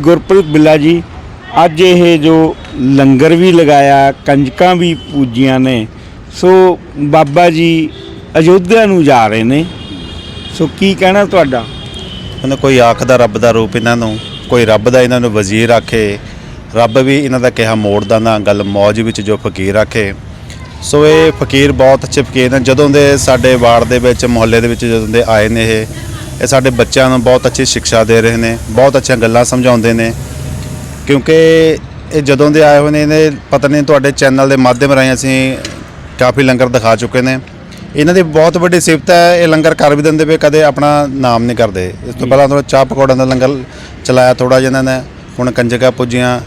ਗੁਰਪ੍ਰੀਤ ਬਿੱਲਾ ਜੀ, ਅੱਜ ਇਹ ਜੋ ਲੰਗਰ ਵੀ ਲਗਾਇਆ, ਕੰਜਕਾਂ ਵੀ ਪੂਜੀਆਂ ਨੇ, ਸੋ ਬਾਬਾ ਜੀ ਅਯੋਧਿਆ ਨੂੰ ਜਾ ਰਹੇ ਨੇ। ਸੋ ਕੀ ਕਹਿਣਾ ਤੁਹਾਡਾ? ਉਹਨਾਂ ਕੋਈ ਆਖਦਾ ਰੱਬ ਦਾ ਰੂਪ ਇਹਨਾਂ ਨੂੰ, ਕੋਈ ਰੱਬ ਦਾ ਇਹਨਾਂ ਨੂੰ ਵਜ਼ੀਰ ਆਖੇ, ਰੱਬ ਵੀ ਇਹਨਾਂ ਦਾ ਕਿਹਾ ਮੋੜਦਾ ਨਾ, ਗੱਲ ਮੌਜ ਵਿੱਚ ਜੋ ਫਕੀਰ ਆਖੇ। ਸੋ ਇਹ ਫਕੀਰ ਬਹੁਤ ਅੱਛੇ ਫਕੀਰ ਨੇ, ਜਦੋਂ ਦੇ ਸਾਡੇ ਵਾਰਡ ਦੇ ਵਿੱਚ ਮੁਹੱਲੇ ਦੇ ਵਿੱਚ ਜਦੋਂ ਦੇ ਆਏ ਨੇ ਇਹ ਇਹ ਸਾਡੇ ਬੱਚਿਆਂ ਨੂੰ ਬਹੁਤ ਅੱਛੀ ਸਿੱਖਿਆ ਦੇ ਰਹੇ ਨੇ ਬਹੁਤ ਅੱਛੀਆਂ ਗੱਲਾਂ ਸਮਝਾਉਂਦੇ ਨੇ। ਕਿਉਂਕਿ ਇਹ ਜਦੋਂ ਦੇ ਆਏ ਹੋਏ ਨੇ ਇਹਨੇ ਪਤਾ ਨਹੀਂ ਤੁਹਾਡੇ ਚੈਨਲ ਦੇ ਮਾਧਿਅਮ ਰਾਹੀਂ ਅਸੀਂ ਕਾਫੀ ਲੰਗਰ ਦਿਖਾ ਚੁੱਕੇ ਨੇ। ਇਹਨਾਂ ਦੀ ਬਹੁਤ ਵੱਡੀ ਸਿਫਤ ਹੈ ਇਹ ਲੰਗਰ ਕਰ ਵੀ ਦਿੰਦੇ ਪਏ ਕਦੇ ਆਪਣਾ ਨਾਮ ਨਹੀਂ ਕਰਦੇ। ਇਸ ਤੋਂ ਪਹਿਲਾਂ ਥੋੜਾ ਚਾਹ ਪਕੌੜਿਆਂ ਦਾ ਲੰਗਰ ਚਲਾਇਆ ਥੋੜਾ ਜਿਹਾ ਇਹਨਾਂ ਨੇ ਹੁਣ ਕੰਜਕਾਂ ਪੁੱਜੀਆਂ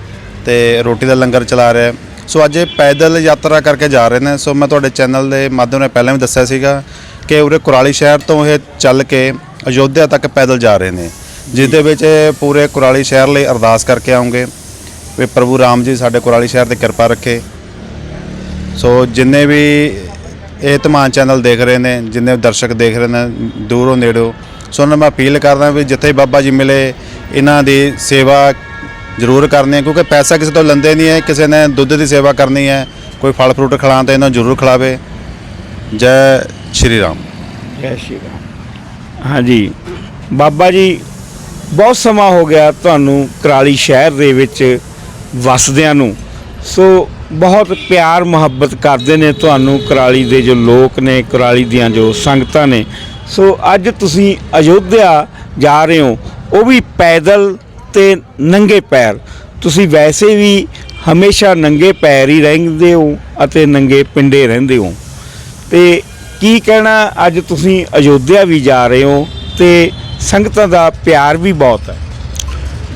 ਤੇ ਰੋਟੀ ਦਾ ਲੰਗਰ ਚਲਾ ਰਿਹਾ। ਸੋ ਅੱਜ ਇਹ ਪੈਦਲ ਯਾਤਰਾ ਕਰਕੇ ਜਾ ਰਹੇ ਨੇ। ਸੋ ਮੈਂ ਤੁਹਾਡੇ ਚੈਨਲ ਦੇ ਮਾਧਿਅਮ ਨਾਲ ਪਹਿਲਾਂ ਵੀ ਦੱਸਿਆ ਸੀਗਾ ਕਿ ਉਰੇ ਕੁਰਾਲੀ ਸ਼ਹਿਰ ਤੋਂ ਇਹ ਚੱਲ ਕੇ ਅਯੋਧਿਆ ਤੱਕ ਪੈਦਲ ਜਾ ਰਹੇ ਨੇ ਜਿਸ ਦੇ ਵਿੱਚ ਪੂਰੇ ਕੁਰਾਲੀ ਸ਼ਹਿਰ ਲਈ ਅਰਦਾਸ ਕਰਕੇ ਆਉਂਗੇ ਵੀ ਪ੍ਰਭੂ ਰਾਮ ਜੀ ਸਾਡੇ ਕੁਰਾਲੀ ਸ਼ਹਿਰ ਤੇ ਕਿਰਪਾ ਰੱਖੇ। ਸੋ ਜਿੰਨੇ ਵੀ ਇਹ ਧਮਾਨ ਚੈਨਲ ਦੇਖ ਰਹੇ ਨੇ ਜਿੰਨੇ ਦਰਸ਼ਕ ਦੇਖ ਰਹੇ ਨੇ ਦੂਰੋਂ ਨੇੜੋਂ ਸੋ ਉਹਨਾਂ ਨੂੰ ਮੈਂ ਅਪੀਲ ਕਰਦਾ ਵੀ ਜਿੱਥੇ ਬਾਬਾ ਜੀ ਮਿਲੇ ਇਹਨਾਂ ਦੀ ਸੇਵਾ ਜ਼ਰੂਰ ਕਰਨੀ ਹੈ ਕਿਉਂਕਿ ਪੈਸਾ ਕਿਸੇ ਤੋਂ ਲੈਂਦੇ ਨਹੀਂ ਹੈ ਕਿਸੇ ਨੇ ਦੁੱਧ ਦੀ ਸੇਵਾ ਕਰਨੀ ਹੈ ਕੋਈ ਫਲ ਫਰੂਟ ਖਿਲਾਉਣ ਤਾਂ ਇਹਨਾਂ ਨੂੰ ਜ਼ਰੂਰ ਖਿਲਾਵੇ। ਜੈ ਸ਼੍ਰੀ ਰਾਮ। ਜੈ ਸ਼੍ਰੀ ਰਾਮ। ਹਾਂਜੀ। ਬਾਬਾ ਜੀ, ਬਹੁਤ ਸਮਾਂ ਹੋ ਗਿਆ ਤੁਹਾਨੂੰ ਕਰਾਲੀ ਸ਼ਹਿਰ ਦੇ ਵਿੱਚ ਵਸਦਿਆਂ ਨੂੰ। ਸੋ ਬਹੁਤ ਪਿਆਰ, ਮੁਹੱਬਤ ਕਰਦੇ ਨੇ ਤੁਹਾਨੂੰ ਕਰਾਲੀ ਦੇ ਜੋ ਲੋਕ ਨੇ, ਕਰਾਲੀ ਦੀਆਂ ਜੋ ਸੰਗਤਾਂ ਨੇ। ਸੋ ਅੱਜ ਤੁਸੀਂ ਅਯੋਧਿਆ ਜਾ ਰਹੇ ਹੋ। ਉਹ ਵੀ ਪੈਦਲ ਤੇ ਨੰਗੇ ਪੈਰ। ਤੁਸੀਂ ਵੈਸੇ ਵੀ ਹਮੇਸ਼ਾ ਨੰਗੇ ਪੈਰ ਹੀ ਰਹਿੰਦੇ ਹੋ ਅਤੇ ਨੰਗੇ ਪਿੰਡੇ ਰਹਿੰਦੇ ਹੋ। ਤੇ ਕੀ ਕਹਿਣਾ ਅੱਜ ਤੁਸੀਂ ਅਯੋਧਿਆ ਵੀ ਜਾ ਰਹੇ ਹੋ ਤੇ ਸੰਗਤਾਂ ਦਾ ਪਿਆਰ ਵੀ ਬਹੁਤ ਹੈ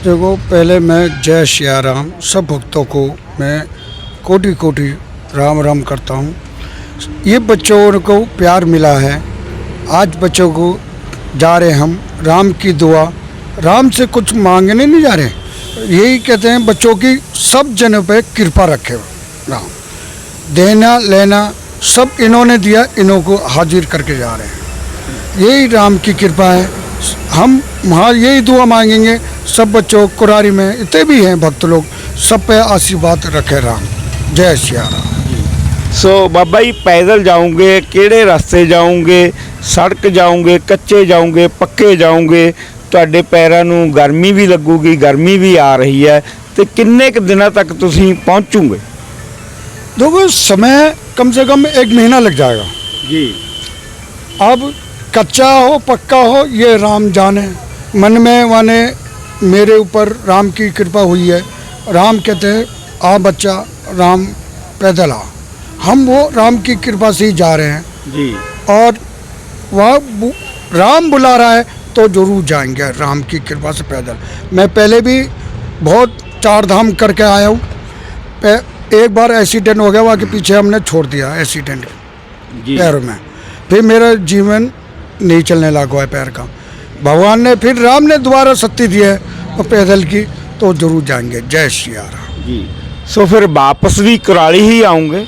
देखो पहले मैं जय श्री राम सब भक्तों को मैं कोटि कोटि राम राम करता हूँ ये बच्चों को प्यार मिला है आज बच्चों को जा रहे हम राम की दुआ राम से कुछ मांगने नहीं जा रहे यही कहते हैं बच्चों की सब जनों पे कृपा रखे राम देना लेना सब इन्होंने दिया इन्हों को हाजिर करके जा रहे हैं यही राम की कृपा है हम वहाँ यही दुआ मांगेंगे सब बच्चों कुरारी में इतने भी हैं भक्त लोग सब पे आशीर्वाद रखे राम जय श्री राम ਸੋ ਬਾਬਾ ਜੀ ਪੈਦਲ ਜਾਓਗੇ ਕਿਹੜੇ ਰਸਤੇ ਜਾਓਗੇ ਸੜਕ ਜਾਓਗੇ ਕੱਚੇ ਜਾਓਗੇ ਪੱਕੇ ਜਾਓਗੇ ਤੁਹਾਡੇ ਪੈਰਾਂ ਨੂੰ ਗਰਮੀ ਵੀ ਲੱਗੂਗੀ ਗਰਮੀ ਵੀ ਆ ਰਹੀ ਹੈ ਤੇ ਕਿੰਨੇ ਕੁ ਦਿਨਾਂ ਤੱਕ ਤੁਸੀਂ ਪਹੁੰਚੋਗੇ देखो समय कम से कम एक महीना लग जाएगा। जी। अब कच्चा हो पक्का हो ये राम जाने। मन में माने मेरे ऊपर राम की कृपा हुई है। राम कहते हैं आ बच्चा राम पैदल आ। हम वो राम की कृपा से ही जा रहे हैं। ਜੀ और वह राम बुला रहा है तो ज़रूर जाएँगे राम की कृपा से पैदल। मैं पहले भी बहुत चार धाम करके आया हूँ। एक बार एक्सीडेंट हो गया वहाँ के पीछे हमने छोड़ दिया एक्सीडेंट पैरों में। फिर मेरा जीवन नहीं चलने लगा है पैर का। भगवान ने फिर राम ने दोबारा शक्ति दी है और पैदल की तो ज़रूर जाएँगे। जय श्री राम। जी। सो फिर वापस भी कुराली ही आऊँगे?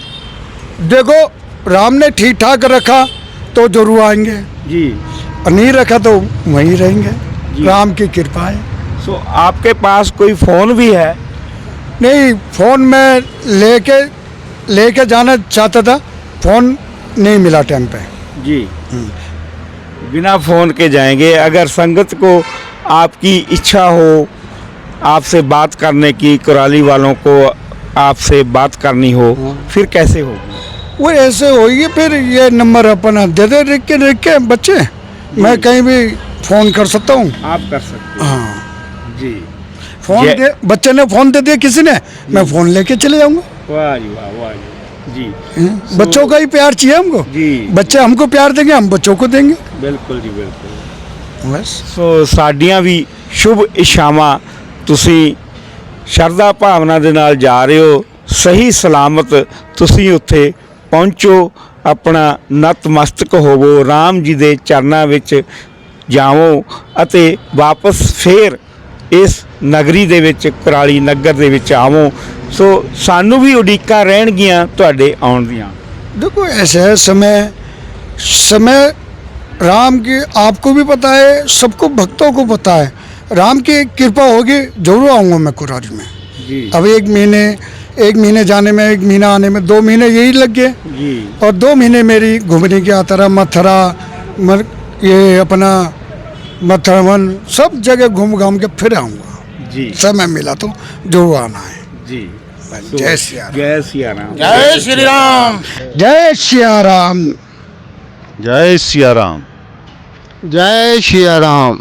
देखो राम ने ठीक ठाक रखा तो ज़रूर आएँगे। जी। और नहीं रखा तो वहीं रहेंगे। राम की कृपा है। सो आपके पास कोई फ़ोन भी है? नहीं फ़ोन में लेके लेके जाना चाहता था फ़ोन नहीं मिला टाइम पे। जी। बिना फ़ोन के जाएँगे अगर संगत को आपकी इच्छा हो आपसे बात करने की कुराली वालों को आपसे बात करनी हो फिर कैसे होगी? वो ऐसे होगी फिर ये नंबर अपना दे दे लिख के लिख के बच्चे मैं कहीं भी फ़ोन कर सकता हूँ। आप कर सकते हाँ। जी। फोन ये- दे बच्चे ने फोन दे दिया किसी ने मैं फोन लेके चले जाऊंगा वाह जी वाह वाह जी जी हम्म, बच्चों का ही प्यार चाहिए हमको जी बच्चे हमको प्यार देंगे हम बच्चों को देंगे ਬਿਲਕੁਲ ਜੀ ਬਿਲਕੁਲ बस ਸੋ ਸਾਡੀਆਂ ਵੀ ਸ਼ੁਭ ਇਸ਼ਾਵਾਂ ਤੁਸੀਂ ਸ਼ਰਧਾ ਭਾਵਨਾ ਦੇ ਨਾਲ ਜਾ ਰਹੇ ਹੋ ਸਹੀ ਸਲਾਮਤ ਤੁਸੀਂ ਉੱਥੇ ਪਹੁੰਚੋ ਆਪਣਾ ਨਤਮਸਤਕ ਹੋਵੋ RAM ਜੀ ਦੇ ਚਰਨਾਂ ਵਿੱਚ ਜਾਵੋ ਅਤੇ ਵਾਪਸ ਫੇਰ ਇਸ ਨਗਰੀ ਦੇ ਵਿੱਚ ਕੁਰਾਲੀ ਨਗਰ ਦੇ ਵਿੱਚ ਆਵੋ ਸੋ ਸਾਨੂੰ ਵੀ ਉਡੀਕਾਂ ਰਹਿਣਗੀਆਂ ਤੁਹਾਡੇ ਆਉਣ ਦੀਆਂ देखो ऐसे है समय समय राम की आपको भी पता है सबको भक्तों को पता है राम की कृपा होगी जरूर आऊँगा मैं कुरारी में ਜੀ अब एक महीने एक महीने जाने में एक महीना आने में दो महीने यही लग गए ਜੀ और दो महीने मेरी घूमने की आता रहा मथुरा मर, ये अपना मथुरावन सब जगह घूम घाम के फिर आऊँगा जी सब मैं मिला तो जरूर आना है जी जय सिया जय सिया राम जय श्री राम जय सिया राम जय सिया राम जय सिया राम